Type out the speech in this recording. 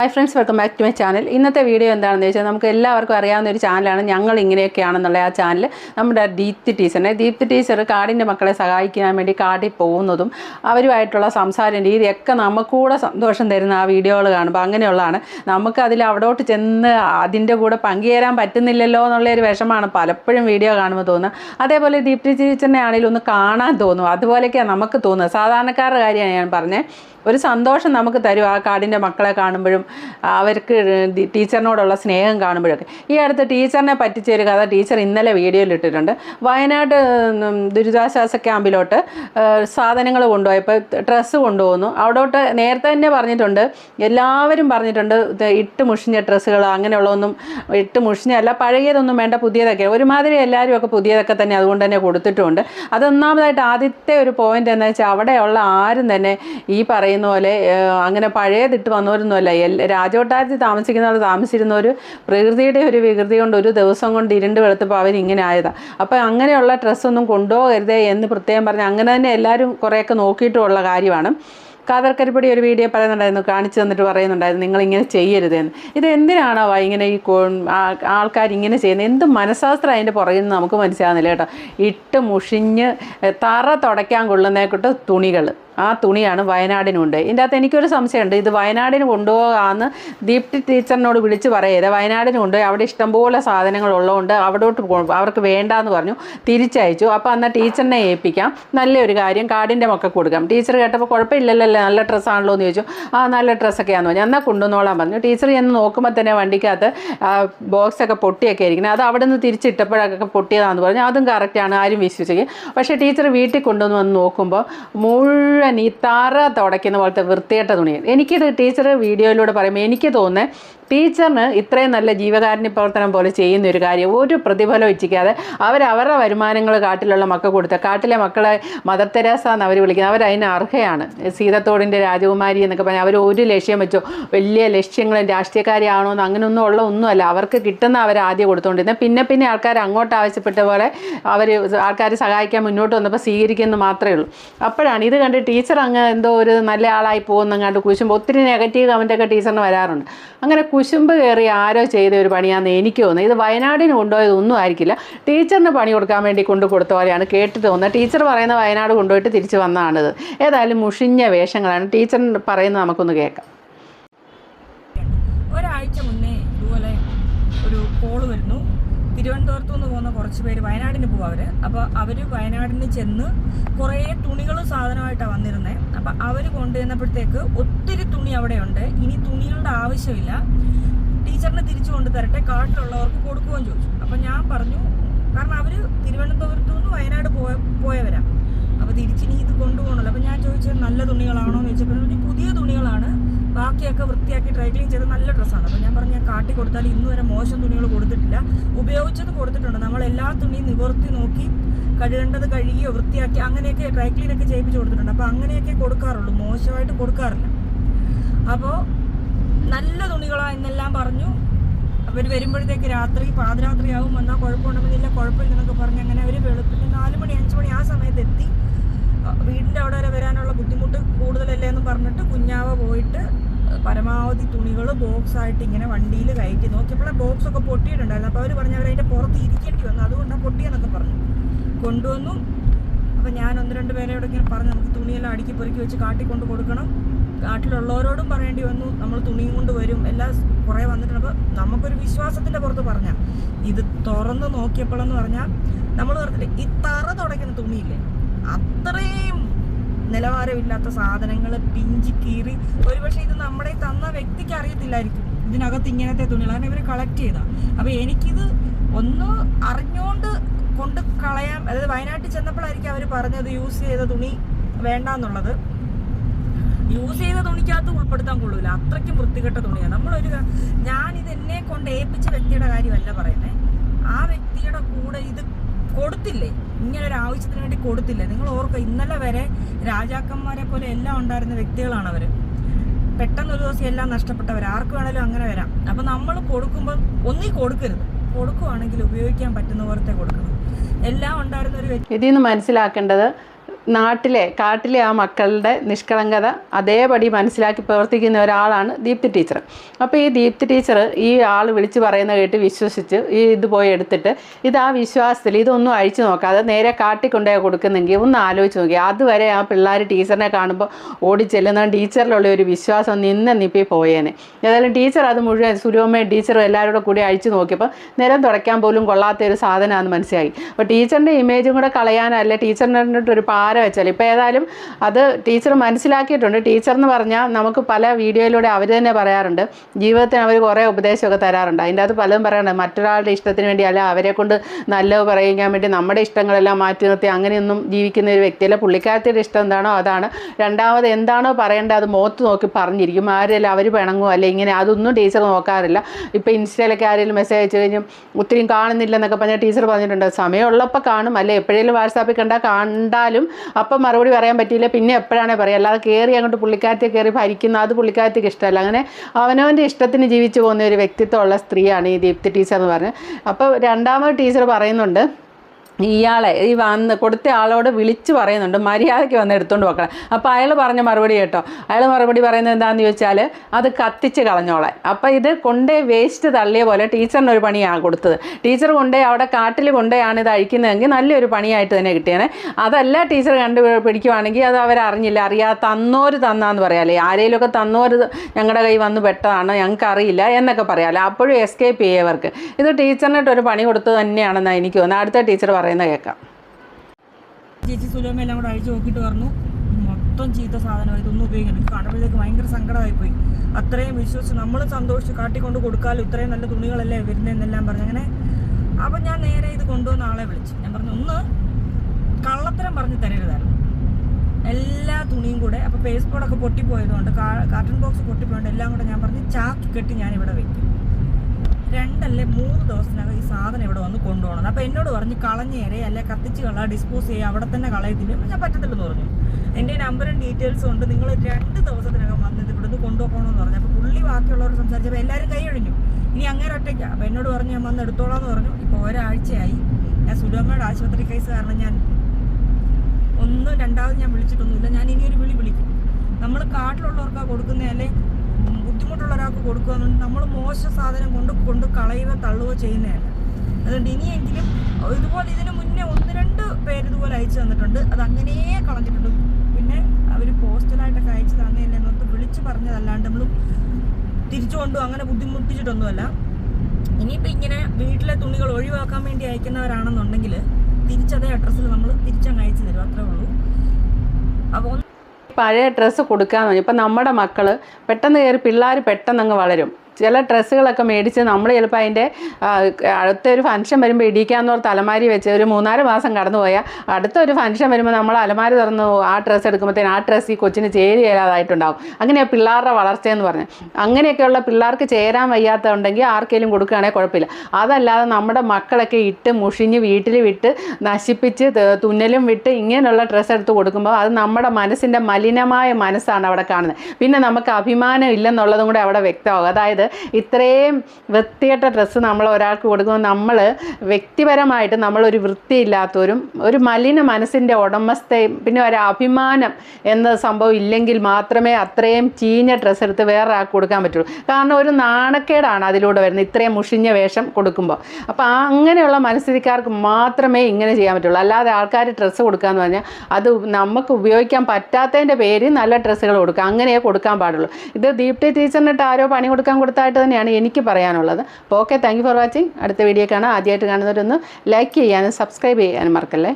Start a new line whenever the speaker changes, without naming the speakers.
Hi friends welcome back to my channel ഇന്നത്തെ video എന്താണെന്ന് വെച്ചാൽ നമുക്ക് എല്ലാവർക്കും അറിയാവുന്ന ഒരു ചാനലാണ് ഞങ്ങൾ ഇങ്ങനെയൊക്കെയാണെന്നുള്ള ആ ചാനൽ നമ്മുടെ ദീപ്തി ടീച്ചറിനെ. ദീപ്തി ടീച്ചർ കാടിന്റെ മക്കളെ സഹായിക്കാൻ വേണ്ടി കാട്ടിൽ പോകുന്നതും അവരുമായിട്ടുള്ള സംസാര രീതിയൊക്കെ നമുക്കൂടെ സന്തോഷം തരുന്ന ആ വീഡിയോകൾ കാണുമ്പോൾ അങ്ങനെയുള്ളതാണ്. നമുക്ക് അതിൽ അവിടോട്ട് ചെന്ന് അതിന്റെ കൂടെ പങ്കുചേരാൻ പറ്റുന്നില്ലല്ലോ എന്നുള്ള ഒരു വിഷമാണ് പലപ്പോഴും വീഡിയോ കാണുമ്പോൾ തോന്നുന്നത് അതേപോലെ ദീപ്തി ടീച്ചറിനെ ആണെങ്കിലും ഒന്ന് കാണാൻ തോന്നും. അതുപോലെയൊക്കെയാണ് നമുക്ക് തോന്നുന്നത് സാധാരണക്കാരുടെ കാര്യമാണ് ഞാൻ പറഞ്ഞത്. ഒരു സന്തോഷം നമുക്ക് തരും ആ കാടിന്റെ മക്കളെ കാണുമ്പോഴും. അവർക്ക് ടീച്ചറിനോടുള്ള സ്നേഹം കാണുമ്പോഴൊക്കെ. ഈ അടുത്ത് ടീച്ചറിനെ പറ്റിച്ച ഒരു കഥ ടീച്ചർ ഇന്നലെ വീഡിയോയിൽ ഇട്ടിട്ടുണ്ട്. വയനാട് ദുരിതാശ്വാസ ക്യാമ്പിലോട്ട് സാധനങ്ങൾ കൊണ്ടുപോയപ്പോൾ ഡ്രസ്സ് കൊണ്ടുപോകുന്നു അവിടോട്ട് നേരത്തെ തന്നെ പറഞ്ഞിട്ടുണ്ട് എല്ലാവരും പറഞ്ഞിട്ടുണ്ട് ഇട്ട് മുഷിഞ്ഞ ഡ്രസ്സുകൾ അങ്ങനെയുള്ളതൊന്നും ഇട്ട് മുഷിഞ്ഞല്ല പഴയതൊന്നും വേണ്ട പുതിയതൊക്കെ. ഒരുമാതിരി എല്ലാവരും ഒക്കെ പുതിയതൊക്കെ തന്നെ അതുകൊണ്ട് തന്നെ കൊടുത്തിട്ടുണ്ട്. അതൊന്നാമതായിട്ട് ആദ്യത്തെ ഒരു പോയിന്റ് എന്ന് വെച്ചാൽ അവിടെയുള്ള ആരും തന്നെ ഈ പറയുന്ന പോലെ അങ്ങനെ പഴയതിട്ട് വന്നവരൊന്നുമല്ല. എല്ലാ ആൾ താമസിച്ചിരുന്ന ഒരു പ്രകൃതിയുടെ ഒരു വികൃതി കൊണ്ട് ഒരു ദിവസം കൊണ്ട് ഇരുണ്ട് വെളുത്തപ്പോൾ അവരിങ്ങനെ ആയതാണ് അപ്പോൾ അങ്ങനെയുള്ള ഡ്രസ്സൊന്നും കൊണ്ടുപോകരുതേ എന്ന് പ്രത്യേകം പറഞ്ഞ് അങ്ങനെ തന്നെ എല്ലാവരും കുറേയൊക്കെ നോക്കിയിട്ടുള്ള കാര്യമാണ്. കാതർക്കരിപ്പടി ഒരു വീഡിയോ പറയുന്നുണ്ടായിരുന്നു കാണിച്ചു തന്നിട്ട് പറയുന്നുണ്ടായിരുന്നു നിങ്ങൾ ഇങ്ങനെ ചെയ്യരുതെന്ന്. ഇത് എന്തിനാണോ ഇങ്ങനെ ഈ ആൾക്കാർ ഇങ്ങനെ ചെയ്യുന്നത്? എന്ത് മനഃശാസ്ത്രം അതിന്റെ പുറകിൽ നിന്ന് നമുക്ക് മനസ്സിലാകുന്നില്ല കേട്ടോ. ഇട്ട് മുഷിഞ്ഞ് തറ തുടയ്ക്കാൻ കൊള്ളുന്നേക്കിട്ട് തുണികൾ ആ തുണിയാണ് വയനാടിനുണ്ട്. ഇതിന്റെ അകത്ത് എനിക്കൊരു സംശയമുണ്ട്. ഇത് വയനാടിന് കൊണ്ടുപോകാമെന്ന് ദീപ്തി ടീച്ചറിനോട് വിളിച്ച് പറയരുത് വയനാടിനുണ്ട്. അവിടെ ഇഷ്ടംപോലെ സാധനങ്ങൾ ഉള്ളതുകൊണ്ട് അവിടോട്ട് അവർക്ക് വേണ്ടാന്ന് പറഞ്ഞു. തിരിച്ചയച്ചു. അപ്പോൾ എന്നാൽ ടീച്ചറിനെ ഏൽപ്പിക്കാം. നല്ലൊരു കാര്യം. കാടിന്റെ മക്കൾ കൊടുക്കാം. ടീച്ചർ കേട്ടപ്പോൾ കുഴപ്പമില്ലല്ലോ നല്ല ഡ്രസ്സാണല്ലോ എന്ന് ചോദിച്ചു. ആ നല്ല ഡ്രസ്സൊക്കെയാണെന്ന് പറഞ്ഞു. എന്നാൽ കൊണ്ടുവന്നോളാൻ പറഞ്ഞു. ടീച്ചർ ചെന്ന് നോക്കുമ്പോൾ തന്നെ വണ്ടിക്കകത്ത് ബോക്സൊക്കെ പൊട്ടിയൊക്കെ ഇരിക്കുന്നത്. അത് അവിടെ നിന്ന് തിരിച്ചിട്ടപ്പോഴൊക്കെ പൊട്ടിയതാണെന്ന് പറഞ്ഞു. അതും കറക്റ്റാണ് ആരും വിശ്വസിക്കും. പക്ഷേ ടീച്ചർ വീട്ടിൽ കൊണ്ടുവന്ന് വന്ന് നോക്കുമ്പോൾ മുഴുവൻ ഈ തറ തുടയ്ക്കുന്ന പോലത്തെ വൃത്തികെട്ട തുണിയാണ് എനിക്കിത് ടീച്ചർ വീഡിയോയിലൂടെ പറയുമ്പോൾ എനിക്ക് തോന്നുന്നത് ടീച്ചറിന് ഇത്രയും നല്ല ജീവകാരുണ്യ പ്രവർത്തനം പോലെ ചെയ്യുന്ന ഒരു കാര്യം ഒരു പ്രതിഫലം ഇച്ഛിക്കാതെ അവരവരുടെ വരുമാനങ്ങൾ കാട്ടിലുള്ള മക്കൾ കൊടുത്ത കാട്ടിലെ മക്കളെ മദർ തെരേസ എന്ന് അവർ വിളിക്കുന്നത് അവരതിന് അർഹയാണ്. സീതത്തോടിന്റെ രാജകുമാരി എന്നൊക്കെ പറഞ്ഞാൽ അവർ ഒരു ലക്ഷ്യം വെച്ചോ വലിയ ലക്ഷ്യങ്ങളും രാഷ്ട്രീയക്കാരിയാണോ എന്ന് അങ്ങനെയൊന്നും ഉള്ള ഒന്നുമല്ല. അവർക്ക് കിട്ടുന്ന അവർ ആദ്യം കൊടുത്തുകൊണ്ടിരുന്നത് പിന്നെ പിന്നെ ആൾക്കാർ അങ്ങോട്ട് ആവശ്യപ്പെട്ട പോലെ അവർ ആൾക്കാർ സഹായിക്കാൻ മുന്നോട്ട് വന്നപ്പോൾ സ്വീകരിക്കുന്നു മാത്രമേ ഉള്ളൂ. അപ്പോഴാണ് ഇത് കണ്ട് ടീച്ചർ അങ്ങ് എന്തോ ഒരു നല്ല ആളായി പോകുന്നങ്ങാണ്ട് കുശുമ്പ് ഒത്തിരി നെഗറ്റീവ് കമന്റൊക്കെ ടീച്ചറിന് വരാറുണ്ട്. അങ്ങനെ കുശുമ്പ് കയറി ആരോ ചെയ്ത ഒരു പണിയാണെന്ന് എനിക്ക് തോന്നുന്നത് ഇത് വയനാടിന് കൊണ്ടുപോയത് ഒന്നും ആയിരിക്കില്ല. ടീച്ചറിന് പണി കൊടുക്കാൻ വേണ്ടി കൊണ്ടു കൊടുത്ത പോലെയാണ് കേട്ടിട്ട് തോന്നുന്നത്. ടീച്ചർ പറയുന്ന വയനാട് കൊണ്ടുപോയിട്ട് തിരിച്ച് വന്നതാണിത്. ഏതായാലും മുഷിഞ്ഞ വേഷങ്ങളാണ്. ടീച്ചർ പറയുന്നത് നമുക്കൊന്ന് കേൾക്കാം.
ഒരാഴ്ച മുന്നേ ഇതുപോലെ ഒരു കോൾ വരുന്നു. തിരുവനന്തപുരത്തു നിന്ന് പോകുന്ന കുറച്ച് പേര് വയനാടിന് പോകും അവർ അപ്പോൾ അവർ വയനാടിന് ചെന്ന് കുറേ തുണികളും സാധനമായിട്ടാണ് വന്നിരുന്നത് അപ്പോൾ അവർ കൊണ്ടുവന്നപ്പോഴത്തേക്ക് ഒത്തിരി തുണി അവിടെയുണ്ട്. ഇനി തുണികളുടെ ആവശ്യമില്ല. ടീച്ചറിനെ തിരിച്ചു കൊണ്ടു തരട്ടെ കാട്ടിലുള്ളവർക്ക് കൊടുക്കുകയും ചോദിച്ചു. അപ്പം ഞാൻ പറഞ്ഞു കാരണം അവർ തിരുവനന്തപുരത്തു നിന്ന് വയനാട് പോയ പോയവരാണ് അപ്പോൾ തിരിച്ചിനി ഇത് കൊണ്ടുപോകണമല്ലോ അപ്പോൾ ഞാൻ ചോദിച്ചത് നല്ല തുണികളാണോ എന്ന് ചോദിച്ചപ്പോൾ ബാക്കിയൊക്കെ വൃത്തിയാക്കി ഡ്രൈ ക്ലീൻ ചെയ്ത് നല്ല ഡ്രസ്സാണ് അപ്പോൾ ഞാൻ പറഞ്ഞു കാട്ടി കൊടുത്താൽ ഇന്ന് വരെ മോശം തുണികൾ കൊടുത്തിട്ടില്ല. ഉപയോഗിച്ചത് കൊടുത്തിട്ടുണ്ട്. നമ്മൾ എല്ലാ തുണിയും നിവർത്തി നോക്കി കഴുകേണ്ടത് കഴുകിയോ വൃത്തിയാക്കി അങ്ങനെയൊക്കെ ഡ്രൈ ക്ലീൻ ഒക്കെ ചെയ്യിപ്പിച്ച് കൊടുത്തിട്ടുണ്ട്. അപ്പോൾ അങ്ങനെയൊക്കെ കൊടുക്കാറുള്ളൂ. മോശമായിട്ട് കൊടുക്കാറില്ല. അപ്പോൾ നല്ല തുണികളാ എന്നെല്ലാം പറഞ്ഞു. അവർ വരുമ്പോഴത്തേക്ക് രാത്രി പാതിരാത്രിയാവും. വന്നാൽ കുഴപ്പമുണ്ടെന്നില്ല കുഴപ്പമില്ലെന്നൊക്കെ പറഞ്ഞ് അങ്ങനെ അവർ വെളുപ്പിന് നാല് മണി അഞ്ച് മണി ആ സമയത്ത് എത്തി. വീടിന്റെ അവിടെ വരെ വരാനുള്ള ബുദ്ധിമുട്ട് കൂടുതലല്ലേ എന്ന് പറഞ്ഞിട്ട് കുഞ്ഞാവ പോയിട്ട് പരമാവധി തുണികൾ ബോക്സ് ആയിട്ട് ഇങ്ങനെ വണ്ടിയിൽ കയറ്റി നോക്കിയപ്പോൾ ബോക്സ് ഒക്കെ പൊട്ടിയിട്ടുണ്ടായിരുന്നു. അപ്പോൾ അവർ പറഞ്ഞു അവരതിന്റെ പുറത്ത് ഇരിക്കേണ്ടി വന്നു. അതുകൊണ്ടാണ് പൊട്ടിയെന്നൊക്കെ പറഞ്ഞു. കൊണ്ടുവന്നു. അപ്പോൾ ഞാൻ ഒന്ന് രണ്ട് പേരോട് ഇങ്ങനെ പറഞ്ഞു നമുക്ക് തുണിയെല്ലാം അടുക്കി പെറുക്കി വെച്ച് കാട്ടിക്കൊണ്ട് കൊടുക്കണം. കാട്ടിലുള്ളവരോടും പറയേണ്ടി വന്നു. നമ്മൾ തുണിയും കൊണ്ട് വരും. എല്ലാം കുറേ വന്നിട്ടുണ്ട്. അപ്പോൾ നമുക്കൊരു വിശ്വാസത്തിന്റെ പുറത്ത് പറഞ്ഞാൽ ഇത് തുറന്ന് നോക്കിയപ്പോഴെന്ന് പറഞ്ഞാൽ നമ്മൾ പറഞ്ഞില്ലേ ഈ തറ തുടയ്ക്കുന്ന തുണിയില്ലേ? അത്രയും നിലവാരമില്ലാത്ത സാധനങ്ങൾ പിഞ്ചി കീറി. ഒരുപക്ഷെ ഇത് നമ്മുടെ തന്ന വ്യക്തിക്ക് അറിയത്തില്ലായിരിക്കും. ഇതിനകത്ത് ഇങ്ങനത്തെ തുണികൾ. കാരണം ഇവർ കളക്ട് ചെയ്താൽ അപ്പോൾ എനിക്കിത് ഒന്ന് അറിഞ്ഞുകൊണ്ട് കൊണ്ട് കളയാൻ അതായത് വയനാട്ടിൽ ചെന്നപ്പോഴായിരിക്കും അവർ പറഞ്ഞത് യൂസ് ചെയ്ത തുണി വേണ്ടാന്നുള്ളത്. യൂസ് ചെയ്ത തുണിക്കകത്ത് ഉൾപ്പെടുത്താൻ കൊള്ളൂല. അത്രയ്ക്കും വൃത്തികെട്ട തുണിയാണ് നമ്മളൊരു ഞാൻ ഇത് കൊണ്ട് ഏൽപ്പിച്ച വ്യക്തിയുടെ കാര്യമല്ല പറയുന്നത് ആ വ്യക്തിയുടെ കൂടെ ഇത് കൊടുത്തില്ലേ ഇങ്ങനെ ഒരു ആവശ്യത്തിന് വേണ്ടി കൊടുത്തില്ല. നിങ്ങൾ ഓർക്കുക ഇന്നലെ വരെ രാജാക്കന്മാരെ പോലെ എല്ലാം ഉണ്ടായിരുന്ന വ്യക്തികളാണ് അവർ പെട്ടെന്ന് ഒരു ദിവസം എല്ലാം നഷ്ടപ്പെട്ടവർ ആർക്ക് വേണേലും അങ്ങനെ വരാം. അപ്പം നമ്മൾ കൊടുക്കുമ്പോൾ ഒന്നീ കൊടുക്കരുത്. കൊടുക്കുവാണെങ്കിൽ ഉപയോഗിക്കാൻ പറ്റുന്ന പോലത്തെ കൊടുക്കണം. എല്ലാം ഉണ്ടായിരുന്ന ഒരു വ്യക്തി
ഇതിൽ നിന്ന് മനസ്സിലാക്കേണ്ടത് നാട്ടിലെ കാട്ടിലെ ആ മക്കളുടെ നിഷ്കളങ്കത അതേപടി മനസ്സിലാക്കി പ്രവർത്തിക്കുന്ന ഒരാളാണ് ദീപ്തി ടീച്ചർ. അപ്പോൾ ഈ ദീപ്തി ടീച്ചർ ഈ ആൾ വിളിച്ച് പറയുന്ന കേട്ട് വിശ്വസിച്ച് ഈ ഇത് പോയി എടുത്തിട്ട് ഇത് ആ വിശ്വാസത്തിൽ ഇതൊന്നും അഴിച്ചു നോക്കാതെ നേരെ കാട്ടിക്കൊണ്ടേ കൊടുക്കുന്നെങ്കിൽ ഒന്ന് ആലോചിച്ച് നോക്കി. അതുവരെ ആ പിള്ളേർ ടീച്ചറിനെ കാണുമ്പോൾ ഓടി ചെല്ലുന്ന ടീച്ചറിലുള്ള ഒരു വിശ്വാസം നിന്ന് നിപ്പി പോയേനെ. ഏതായാലും ടീച്ചർ അത് മുഴുവൻ സുരോമയും ടീച്ചറും എല്ലാവരും കൂടെ കൂടി അഴിച്ചു നോക്കിയപ്പോൾ നേരം തുടയ്ക്കാൻ പോലും കൊള്ളാത്ത ഒരു സാധനമാണെന്ന് മനസ്സിലായി. അപ്പോൾ ടീച്ചറിന്റെ ഇമേജും കൂടെ കളയാനല്ല ടീച്ചറിന്റെ ഒരു പാര വെച്ചാൽ ഇപ്പോൾ ഏതായാലും അത് ടീച്ചർ മനസ്സിലാക്കിയിട്ടുണ്ട്. ടീച്ചർ എന്ന് പറഞ്ഞാൽ നമുക്ക് പല വീഡിയോയിലൂടെ അവർ തന്നെ പറയാറുണ്ട്. ജീവിതത്തിന് അവർ കുറേ ഉപദേശമൊക്കെ തരാറുണ്ട്. അതിന്റെ അത് പലതും പറയാറുണ്ട്. മറ്റൊരാളുടെ ഇഷ്ടത്തിന് വേണ്ടി അല്ല അവരെ കൊണ്ട് നല്ലത് പറയിക്കാൻ വേണ്ടി നമ്മുടെ ഇഷ്ടങ്ങളെല്ലാം മാറ്റി നിർത്തി അങ്ങനെയൊന്നും ജീവിക്കുന്ന ഒരു വ്യക്തിയല്ല പുള്ളിക്കാരത്തിയുടെ ഇഷ്ടം എന്താണോ അതാണ്. രണ്ടാമത് എന്താണോ പറയേണ്ടത് അത് മുഖത്ത് നോക്കി പറഞ്ഞിരിക്കും. ആരെല്ലാം അവർ പിണങ്ങുമോ അല്ലെ ഇങ്ങനെ അതൊന്നും ടീച്ചർ നോക്കാറില്ല. ഇപ്പോൾ ഇൻസ്റ്റയിലൊക്കെ ആരെങ്കിലും മെസ്സേജ് അയച്ചു കഴിഞ്ഞാൽ ഒത്തിരി കാണുന്നില്ലെന്നൊക്കെ പറഞ്ഞാൽ ടീച്ചർ പറഞ്ഞിട്ടുണ്ട്. സമയമുള്ളപ്പോൾ കാണും. അല്ലെ എപ്പോഴേലും വാട്സാപ്പിൽ കണ്ടാൽ കണ്ടാലും അപ്പം മറുപടി പറയാൻ പറ്റിയില്ല. പിന്നെ എപ്പോഴാണേ പറയുക അല്ലാതെ കയറി അങ്ങോട്ട് പുള്ളിക്കാരത്തെ കയറി ഭരിക്കുന്ന അത് പുള്ളിക്കാരത്തേക്ക് ഇഷ്ടമല്ല. അങ്ങനെ അവനവന്റെ ഇഷ്ടത്തിന് ജീവിച്ചു പോകുന്ന ഒരു വ്യക്തിത്വമുള്ള സ്ത്രീയാണ് ഈ ദീപ്തി ടീച്ചർ എന്ന് പറഞ്ഞത് അപ്പോൾ രണ്ടാമത് ടീച്ചർ പറയുന്നുണ്ട് ഇയാളെ ഈ വന്ന് കൊടുത്ത ആളോട് വിളിച്ച് പറയുന്നുണ്ട്. മര്യാദയ്ക്ക് വന്ന് എടുത്തുകൊണ്ട് വെക്കണം അപ്പോൾ അയാൾ പറഞ്ഞ മറുപടി കേട്ടോ. അയാൾ മറുപടി പറയുന്നത് എന്താണെന്ന് ചോദിച്ചാൽ അത് കത്തിച്ച് കളഞ്ഞോളെ അപ്പോൾ ഇത് കൊണ്ടേ വേസ്റ്റ് തള്ളിയ പോലെ ടീച്ചറിന് ഒരു പണിയാണ് കൊടുത്തത്. ടീച്ചർ കൊണ്ടേ അവിടെ കാട്ടിൽ കൊണ്ടേയാണ് ഇത് അഴിക്കുന്നതെങ്കിൽ നല്ലൊരു പണിയായിട്ട് തന്നെ കിട്ടിയേനെ. അതല്ല ടീച്ചർ കണ്ടു പിടിക്കുവാണെങ്കിൽ അത് അവരറിഞ്ഞില്ല. അറിയാ തന്നോര് തന്നാന്ന് പറയാമല്ലേ ആരെങ്കിലുമൊക്കെ തന്നോര് ഞങ്ങളുടെ കൈ വന്ന് പെട്ടതാണ് ഞങ്ങൾക്ക് അറിയില്ല എന്നൊക്കെ പറയാമല്ലോ അപ്പോഴും എസ്കേപ്പ് ചെയ്യവർക്ക്. ഇത് ടീച്ചറിനായിട്ട് ഒരു പണി കൊടുത്തത് തന്നെയാണെന്നാണ് എനിക്ക് തോന്നുന്നത്. അടുത്ത ടീച്ചർ പറയുന്നത്. കേൾക്കാം
ചേച്ചി സുലോമ എല്ലാം കൂടെ അഴിച്ചു നോക്കിയിട്ട് പറഞ്ഞു മൊത്തം ചീത്ത സാധനം ഇതൊന്നും ഉപയോഗിക്കണം കാണുമ്പോഴേക്ക് ഭയങ്കര സങ്കടമായി പോയി. അത്രയും വിശ്വസിച്ച് നമ്മൾ സന്തോഷിച്ച് കാട്ടിക്കൊണ്ട് കൊടുക്കാമല്ലോ ഇത്രയും നല്ല തുണികളല്ലേ വരുന്നതെന്നെല്ലാം പറഞ്ഞു അങ്ങനെ അപ്പം ഞാൻ നേരെ ഇത് കൊണ്ടുവന്ന ആളെ വിളിച്ചു. ഞാൻ പറഞ്ഞു ഒന്ന് കള്ളത്തരം പറഞ്ഞ് തരരുതായിരുന്നു. എല്ലാ തുണിയും കൂടെ അപ്പോൾ പേസ്പോർട്ടൊക്കെ പൊട്ടിപ്പോയതുകൊണ്ട് കാർട്ടൺ ബോക്സ് പൊട്ടിപ്പോയതുകൊണ്ട് എല്ലാം കൂടെ ഞാൻ പറഞ്ഞ് ചാക്കി കെട്ടി ഞാൻ ഇവിടെ വെക്കും. രണ്ടല്ലേ മൂന്ന് ദിവസത്തിനകം ഈ സാധനം ഇവിടെ വന്ന് കൊണ്ടുപോകണം. അപ്പോൾ എന്നോട് പറഞ്ഞ് കളഞ്ഞേരെ അല്ലെ കത്തിച്ച് കള ഡിസ്പോസ് ചെയ്യുക അവിടെ തന്നെ കളയത്തില്ല. ഞാൻ പറ്റത്തില്ലെന്ന് പറഞ്ഞു. എന്റെ നമ്പറും ഡീറ്റെയിൽസും ഉണ്ട്. നിങ്ങൾ രണ്ട് ദിവസത്തിനകം വന്ന് ഇത് ഇവിടുന്ന് കൊണ്ടുപോകണമെന്ന് പറഞ്ഞു. അപ്പോൾ പുള്ളി ബാക്കിയുള്ളവർ സംസാരിച്ചപ്പോൾ എല്ലാവരും കൈ ഒഴിഞ്ഞു. ഇനി അങ്ങനെ ഒറ്റയ്ക്കാണ് അപ്പോൾ എന്നോട് പറഞ്ഞ് ഞാൻ വന്ന് എടുത്തോളാം എന്ന് പറഞ്ഞു. ഇപ്പോൾ ഒരാഴ്ചയായി. ഞാൻ സുലഭമ്മയുടെ ആശുപത്രി കേസ് കാരണം ഞാൻ ഒന്നും രണ്ടാമത് ഞാൻ വിളിച്ചിട്ടൊന്നുമില്ല. ഞാൻ ഇനി ഒരു വിളി വിളിക്കും. നമ്മൾ കാട്ടിലുള്ളവർക്കാണ് കൊടുക്കുന്ന അല്ലെ ബുദ്ധിമുട്ടുള്ള ഒരാൾക്ക് കൊടുക്കുകയെന്നുണ്ട് നമ്മൾ മോശ സാധനം കൊണ്ട് കൊണ്ട് കളയുകയോ തള്ളുകയോ ചെയ്യുന്നതല്ല. അതുകൊണ്ട് ഇനിയെങ്കിലും ഇതുപോലെ ഇതിന് മുന്നേ ഒന്ന് രണ്ട് പേര് ഇതുപോലെ അയച്ചു തന്നിട്ടുണ്ട്. അത് അങ്ങനെ കളഞ്ഞിട്ടുണ്ട്. പിന്നെ അവർ പോസ്റ്റലായിട്ടൊക്കെ അയച്ചു തന്നെയല്ലേ എന്നോർത്ത് വിളിച്ച് പറഞ്ഞതല്ലാണ്ട് നമ്മൾ തിരിച്ചു കൊണ്ടും അങ്ങനെ ബുദ്ധിമുട്ടിച്ചിട്ടൊന്നുമല്ല. ഇനിയിപ്പോൾ ഇങ്ങനെ വീട്ടിലെ തുണികൾ ഒഴിവാക്കാൻ വേണ്ടി അയക്കുന്നവരാണെന്നുണ്ടെങ്കിൽ തിരിച്ചതേ അഡ്രസ്സിൽ നമ്മൾ തിരിച്ചങ്ങ് അയച്ചു തരും. അത്രേ ഉള്ളൂ. അപ്പോൾ
പഴയ ഡ്രസ്സ് കൊടുക്കാന്ന് പറഞ്ഞു ഇപ്പം നമ്മുടെ മക്കൾ പെട്ടെന്ന് കയറി പിള്ളേർ പെട്ടെന്ന് അങ്ങ് വളരും. ചില ഡ്രസ്സുകളൊക്കെ മേടിച്ച് നമ്മൾ ചിലപ്പോൾ അതിന്റെ അടുത്തൊരു ഫംഗ്ഷൻ വരുമ്പോൾ ഇടിക്കാന്ന് ഓർത്ത് അലമാരി വെച്ച് ഒരു മൂന്നാൽ മാസം കടന്നു പോയാൽ അടുത്തൊരു ഫംഗ്ഷൻ വരുമ്പോൾ നമ്മൾ അലമാരി തുറന്ന് ആ ഡ്രസ്സ് എടുക്കുമ്പോഴത്തേന് ആ ഡ്രസ്സ് ഈ കൊച്ചിന് ചേരി ചേരാതായിട്ടുണ്ടാവും അങ്ങനെയാണ് പിള്ളേരുടെ വളർച്ചയെന്ന് പറഞ്ഞു. അങ്ങനെയൊക്കെയുള്ള പിള്ളേർക്ക് ചേരാൻ വയ്യാത്തതുണ്ടെങ്കിൽ ആർക്കെങ്കിലും കൊടുക്കുകയാണെങ്കിൽ കുഴപ്പമില്ല അതല്ലാതെ നമ്മുടെ മക്കളൊക്കെ ഇട്ട് മുഷിഞ്ഞ് വീട്ടിൽ വിട്ട് നശിപ്പിച്ച് തുന്നലും വിട്ട് ഇങ്ങനെയുള്ള ഡ്രസ്സ് എടുത്ത് കൊടുക്കുമ്പോൾ അത് നമ്മുടെ മനസ്സിന്റെ മലിനമായ മനസ്സാണ് അവിടെ കാണുന്നത്. പിന്നെ നമുക്ക് അഭിമാനം ഇല്ലെന്നുള്ളതും കൂടെ അവിടെ വ്യക്തമാകും. അതായത് ഇത്രയും വൃത്തികെട്ട ഡ്രസ്സ് നമ്മൾ ഒരാൾക്ക് കൊടുക്കുമ്പോൾ നമ്മൾ വ്യക്തിപരമായിട്ട് നമ്മളൊരു വൃത്തിയില്ലാത്തവരും ഒരു മലിന മനസ്സിന്റെ ഉടമസ്ഥയും പിന്നെ ഒരു അഭിമാനം എന്ന സംഭവം ഇല്ലെങ്കിൽ മാത്രമേ അത്രയും ചീഞ്ഞ ഡ്രസ്സ് എടുത്ത് വേറെ ആൾക്ക് കൊടുക്കാൻ പറ്റുള്ളൂ. കാരണം ഒരു നാണക്കേടാണ് അതിലൂടെ വരുന്നത് ഇത്രയും മുഷിഞ്ഞ വേഷം കൊടുക്കുമ്പോൾ. അപ്പോൾ ആ അങ്ങനെയുള്ള മനസ്ഥിതിക്കാർക്ക് മാത്രമേ ഇങ്ങനെ ചെയ്യാൻ പറ്റുള്ളൂ. അല്ലാതെ ആൾക്കാർ ഡ്രസ്സ് കൊടുക്കാന്ന് പറഞ്ഞാൽ അത് നമുക്ക് ഉപയോഗിക്കാൻ പറ്റാത്തതിന്റെ പേര് നല്ല ഡ്രസ്സുകൾ കൊടുക്കുക. അങ്ങനെയേ കൊടുക്കാൻ പാടുള്ളൂ. ഇത് ദീപ്തി ടീച്ചറിനിട്ട് ആരോ പണി കൊടുക്കാൻ കൊടുത്തായിട്ട് തന്നെയാണ് എനിക്ക് പറയാനുള്ളത്. അപ്പോൾ okay thank you for watching അടുത്ത വീഡിയോ കാണാം. ആദ്യമായിട്ട് കാണുന്നവരൊന്ന് ലൈക്ക് ചെയ്യാനും സബ്സ്ക്രൈബ് ചെയ്യാനും മറക്കല്ലേ?